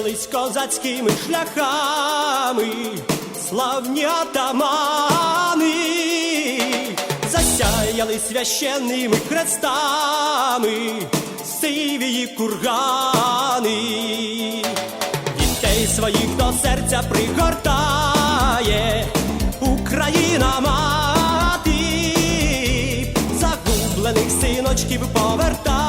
Рухались козацькими шляхами, славні атамани, засяяли священними хрестами, сивії кургани, дітей своїх до серця пригортає Україна мати, загублених синочків повертає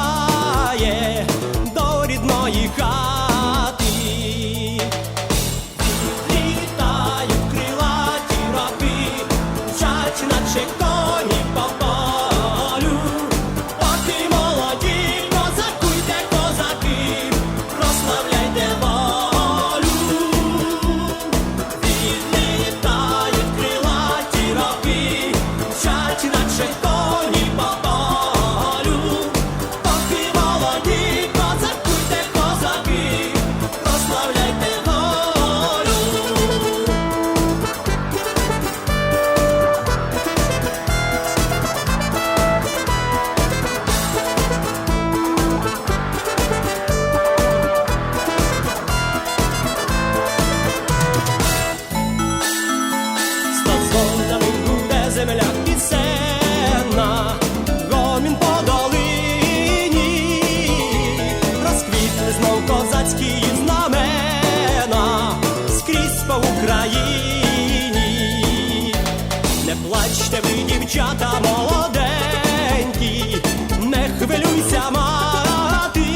ви, дівчата молоденькі, не хвилюйся, мати,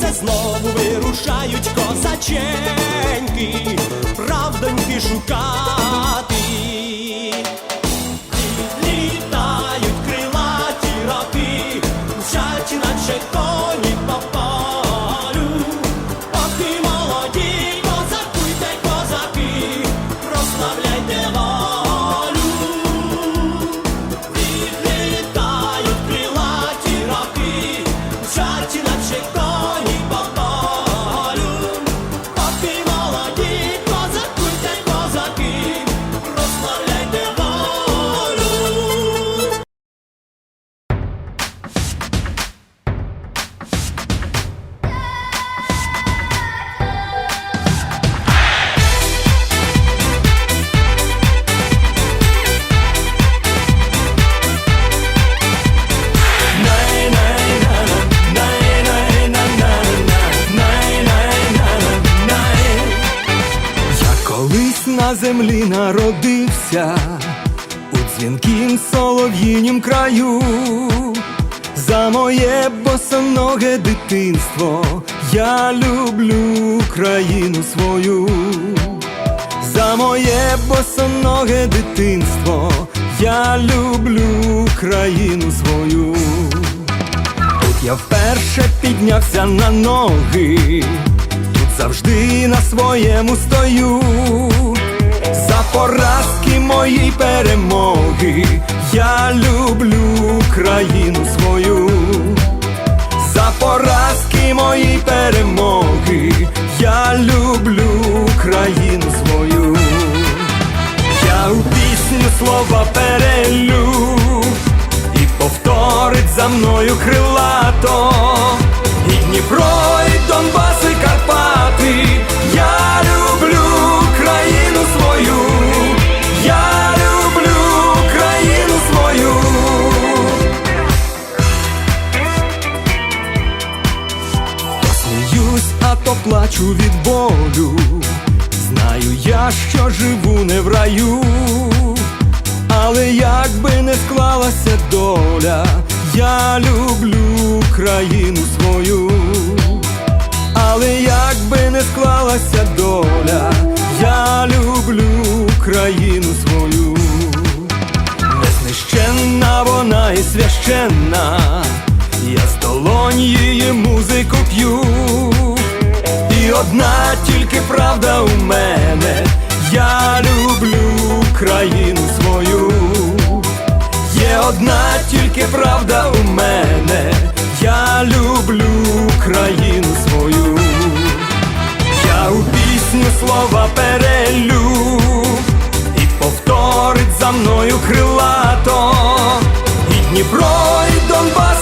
це знову вирушають козаченьки, правдоньки шукати. Землі народився у дзвінкім солов'їнім краю. За моє босоноге дитинство я люблю країну свою. За моє босоноге дитинство я люблю країну свою. Тут я вперше піднявся на ноги, тут завжди на своєму стою. Поразки мої перемоги, я люблю країну свою. За поразки мої перемоги, я люблю країну свою. Я у пісню слова перелю і повторить за мною крилато. Плачу від болю. Знаю я, що живу не в раю, але як би не склалася доля, я люблю країну свою, але як би не склалася доля, я люблю країну свою, незнищенна вона і священна, я з долонь її музику п'ю. Одна тільки правда у мене, я люблю країну свою. Є одна тільки правда у мене, я люблю країну свою. Я у пісню слова перелю і повторить за мною крилато, і Дніпро, і Донбас.